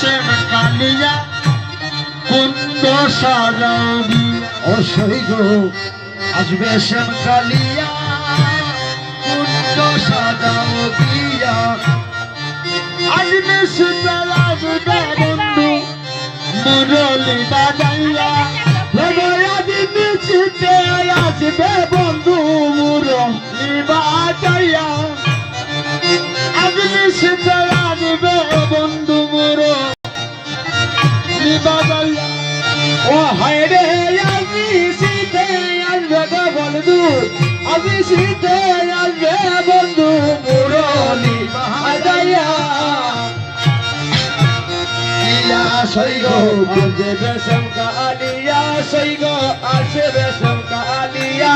শ্যাম কালিয়া? কুন্দ সাজাবি। অসই গো আসবে শ্যাম কালিয়া। কুঞ্জ সাজাও আসবে শীতল বন্ধু মুরলি বাজাইয়া। বাজাইয়া ও হায় রে আমি শীতে আসবে গো বন্ধু আমি শীতে আসবে বন্ধু মুরলি ইয়া সৈগ আজে বেসম কালিয়া সৈগ আছে বেসম কালিয়া।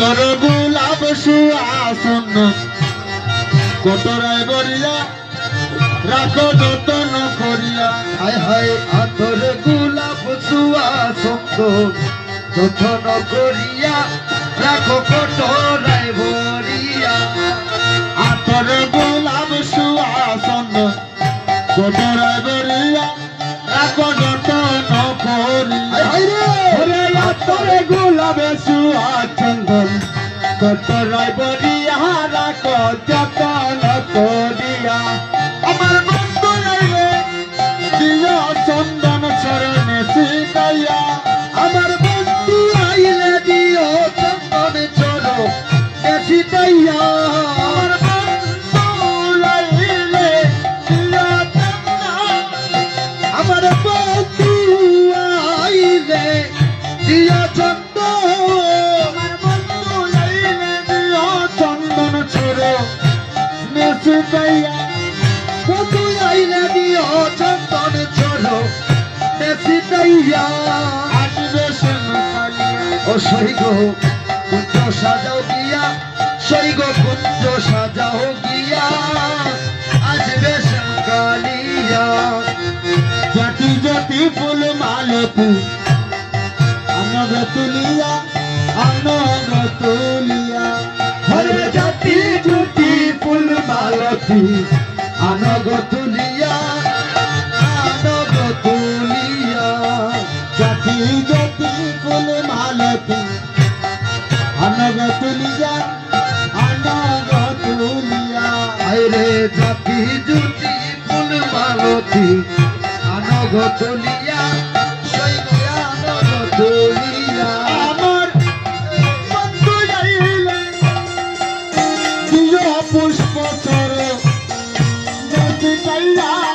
তোর গোলাপ সুয়াসন কোটরায় বরিয়া রাখো যতন করিয়া। হায় হায় আতর গোলাপ সুয়া সুন্দর যতন করিয়া রাখো কটরায় ভরিয়া। আতর গোলাপ সুয়াসন কোটরায় বরিয়া রাখো যতন করিয়া। হায় রে! ওরে আতর গোলাপ সুয়াচন্দন কোটরায় বরিয়া রাখো যতন করিয়া আমার বন্ধু আইলে দিও চন্দন চরণে শিকাইয়া আমার বন্ধু আইলে দিও চন্দন চলো বেশি তাইয়া আমার বন্ধু চরণে শিকাইয়া আইলে দিও চন্দন চলো বেশি তাইয়া আসবে ও সৈগ কুঞ্জ সাজাও গিয়া সৈগ কুঞ্জ সাজাও গিয়া, আসবে কালিয়া জাতি জাতি ফুল মালতী আনগ তুলিয়া আনগ তুলিয়া। হরে জাতি মালতি আনগ তুলিয়া আনগ তুলিয়া। জাতি জাতি ফুল মালতী, আনগ তুলিয়া আনগ তুলিয়া। আরে জাতি জুটি ফুল মালতি, আনগ 哎呀！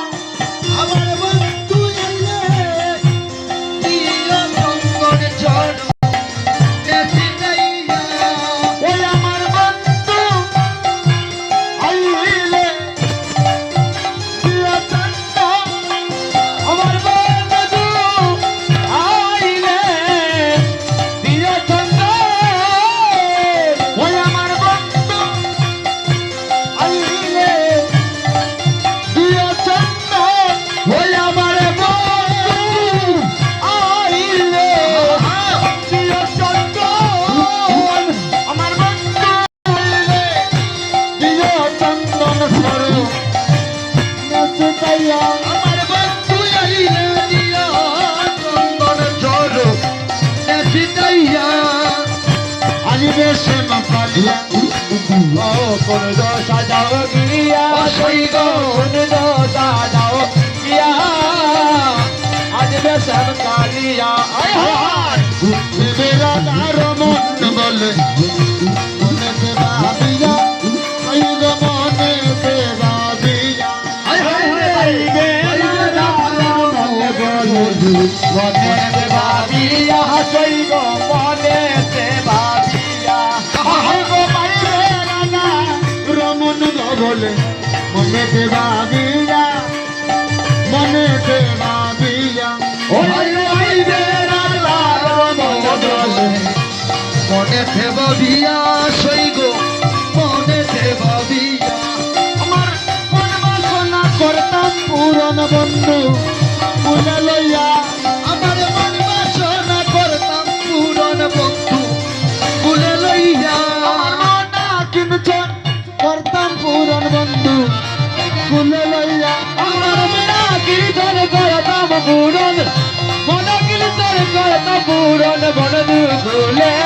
কোন দো সাজাও গিয়া কোন দো সাজাও গিয়া আলিবে সে কালিয়া। মেরা দার মন বলে মনে সে ভাবিয়া। মনে সে ভাবিয়া মন সে ভাবিয়া। হাসই মনে সে ভাবিয়া মনে সে ভাবিয়া ওই ওই বেড়া মনে মনে থেব সই গো মনে থেব বিয়া আমার মন বাসনা করতাম পুরন বন্ধু লইয়া পূরণ মন গিলি তোর দুকুলে